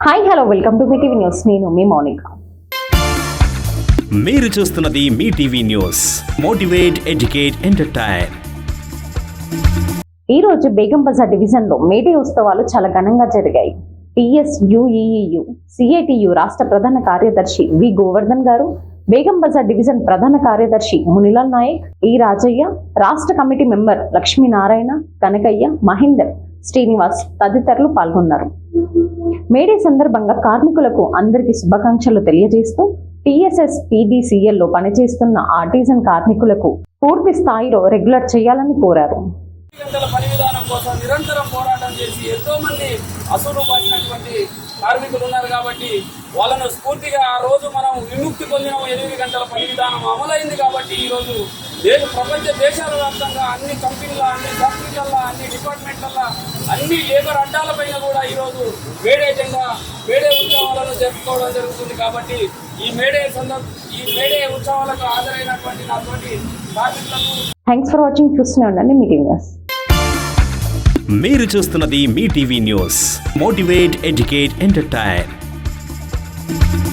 Hi hello welcome to Mee TV news నేను మీ మౌనిక. మీరు చూస్తున్నది Mee TV news motivate educate entertain ఈ రోజు బేగం బజార్ డివిజన్లో మేడే ఉత్సవాలు చాలా ఘనంగా జరిగాయి. టిఎస్ యుఈయు సిఐటియు రాష్ట్ర ప్రధాన కార్యదర్శి వి గోవర్ధన్ గారు బేగం బజార్ డివిజన్ ప్రధాన కార్యదర్శి మునిలాల్ నాయక్ ఈ రాజయ్య రాష్ట్ర కమిటీ మెంబర్ లక్ష్మీనారాయణ కనకయ్య మహేందర్ శ్రీనివాస్ తదితరులు పాల్గొన్నారు. మేడే సందర్భంగా కార్మికులకు అందరికీ శుభాకాంక్షలు తెలియజేస్తూ టీఎస్ఎస్ పీడీసీఎల్లో పనిచేస్తున్న ఆర్టిజన్ కార్మికులకు పూర్తి స్థాయిలో రెగ్యులర్ చేయాలని కోరారు. గంటల పని విధానం కోసం నిరంతరం పోరాటం చేసి ఎంతో మంది అసలు పడినటువంటి కార్మికులు ఉన్నారు కాబట్టి వాళ్ళను స్ఫూర్తిగా ఆ రోజు మనం విముక్తి పొందిన ఎనిమిది గంటల పని విధానం అమలైంది కాబట్టి ఈ రోజు దేశ ప్రపంచ దేశాలు వ్యాప్తంగా అన్ని కంపెనీల అన్ని ఫ్యాక్టరీలలో అన్ని డిపార్ట్మెంట్లలో అన్ని లేబర్ అడ్డాలపైన కూడా ఈ రోజు వేడే జెండా వేడే ఉత్సవాలను జరుపుకోవడం జరుగుతుంది కాబట్టి ఈ మేడే సందర్భ ఈ మేడే ఉత్సవాలకు హాజరైనటువంటి నాతోటి కార్మికులకు థ్యాంక్స్ ఫర్ వాచింగ్ చూస్తూనే ఉండండి. Mee TV news. మీరు చూస్తున్నది Mee TV news. Motivate educate entertain